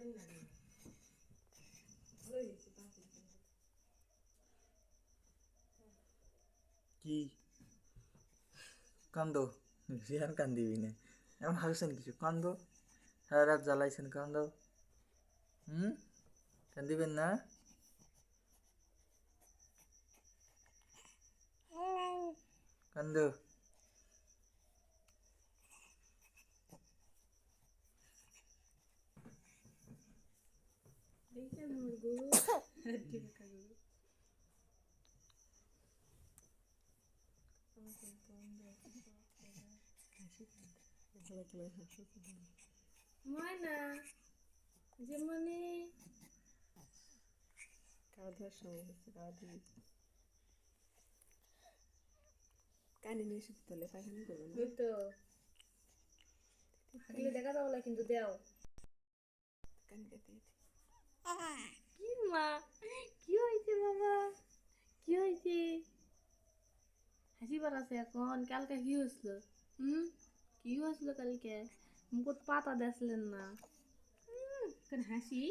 কি? কান্দ? আর কান্দিবি না। এমন হাসছেন কিছু? কান্দ? সারা রাত জ্বালাইছেন কান্দ। হুম? কান্দিবেন না? কান্দ? ময়না যেমনি দাওয়ার সময় হচ্ছে দিয়ে। কানে নিয়ে শুধু তোলে পায়খানা করবে না। তো। দেখা যাব না কিন্তু দেও। কানে কেটে কি মা কি হয়েছে বাবা? কি হয়েছে হাসি আছে এখন, কালকে কি হয়েছিল হুম? কি হয়েছিল কালকে? মুখত পাতা দেখলেন না। কেন হাসি?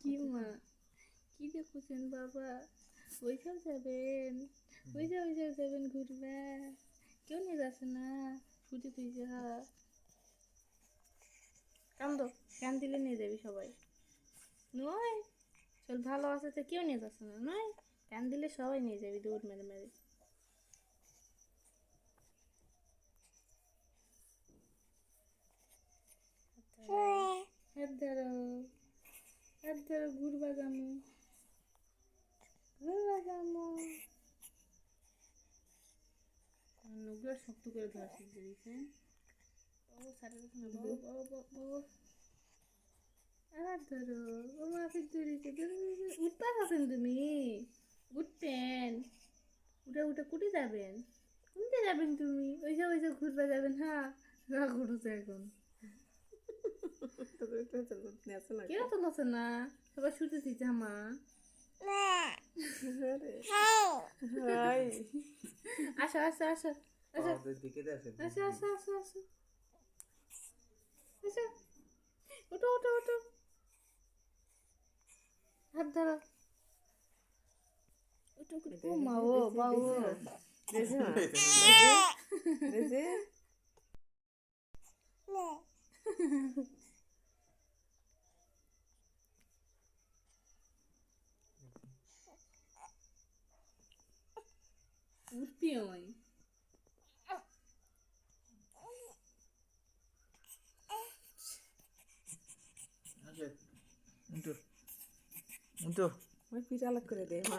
কি মা কি দেখছেন বাবা? ওইসব যাবেন। ওইসব ওইসব যাবেন ঘুরবে। কেউ নিয়ে যাচ্ছে না। ছুটি তুই যা কান্দ, কান দিলে নিয়ে যাবি সবাই। নয়। চল ভালো আছে তো কেউ নিয়ে যাচ্ছে না। নয়। কান দিলে সবাই নিয়ে যাবি দৌড় মেরে মেরে হাত ধরো হাত ধরো ঘুরবা যামু ঘুরবা যামু নগুলো শক্ত করে ধরা শিখতে দিছে সারা না বাবু বাবু বাবু। আর ধরো ও মা ধরেছে উঠতে আছেন তুমি? উঠতেন উঠে উঠে কুটে যাবেন। কোনতে যাবেন তুমি। ওইসব ওইসব ঘুরবা যাবেন হ্যাঁ রাগ উঠেছে এখন। তোদের একটু হচ্ছে নেছে না কেউ তো বসে না। সবাই শুতে দিচ্ছে মা। আরে হাই। আসো আসো আসো আসো। আমাদের দিকে দেখেন হাত ধরো। ও মা ও দেখে দেখে উঠতি উঠো ওই পিঠা আলাগ করে দে মা।